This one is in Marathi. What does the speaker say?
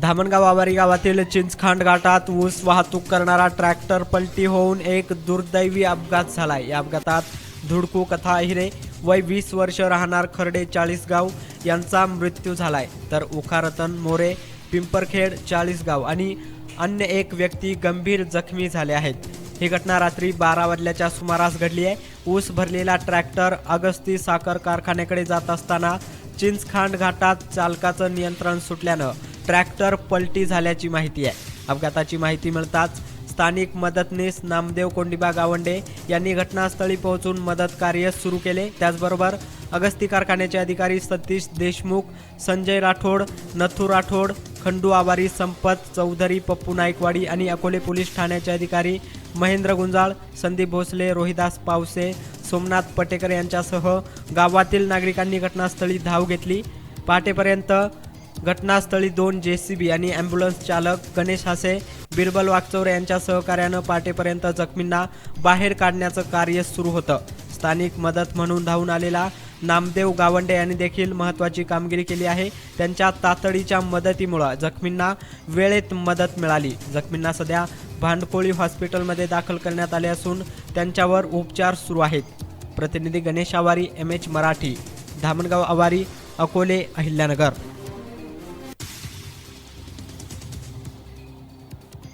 धामणगाव आवारी गावातील चिंचखांड घाटात ऊस वाहतूक करणारा ट्रॅक्टर पलटी होऊन एक दुर्दैवी अपघात झालाय. या अपघातात धुडकू कथा हिरे वय वीस वर्ष राहणार खर्डे चाळीसगाव यांचा मृत्यू झालाय. तर उखारतन मोरे पिंपरखेड चाळीसगाव आणि अन्य एक व्यक्ती गंभीर जखमी झाले आहेत. ही घटना रात्री बारा वाजल्याच्या सुमारास घडली आहे. ऊस भरलेला ट्रॅक्टर अगस्ती साखर कारखान्याकडे जात असताना चिंचखांड घाटात चालकाचं नियंत्रण सुटल्यानं ट्रॅक्टर पलटी झाल्याची माहिती आहे. अपघाताची माहिती मिळताच स्थानिक मदतनीस नामदेव कोंडिबा गावंडे यांनी घटनास्थळी पोहोचून मदत कार्य सुरू केले. त्याचबरोबर अगस्ती कारखान्याचे अधिकारी सतीश देशमुख संजय राठोड नथू राठोड खंडू आवारी संपत चौधरी पप्पू नाईकवाडी आणि अकोले पोलीस ठाण्याचे अधिकारी महेंद्र गुंजाळ संदीप भोसले रोहिदास पावसे सोमनाथ पटेकर यांच्यासह गावातील नागरिकांनी घटनास्थळी धाव घेतली. पहाटेपर्यंत घटनास्थळी दोन जे सी बी आणि ॲम्ब्युलन्स चालक गणेश हासे बिरबल वागचौरे यांच्या सहकार्यानं पाटेपर्यंत जखमींना बाहेर काढण्याचं कार्य सुरू होतं. स्थानिक मदत म्हणून धावून आलेला नामदेव गावंडे यांनी देखील महत्त्वाची कामगिरी केली आहे. त्यांच्या तातडीच्या मदतीमुळं जखमींना वेळेत मदत मिळाली. जखमींना सध्या भांडकोळी हॉस्पिटलमध्ये दाखल करण्यात आले असून त्यांच्यावर उपचार सुरू आहेत. प्रतिनिधी गणेश आवारी एम एच मराठी धामणगाव आवारी अकोले अहिल्यानगर.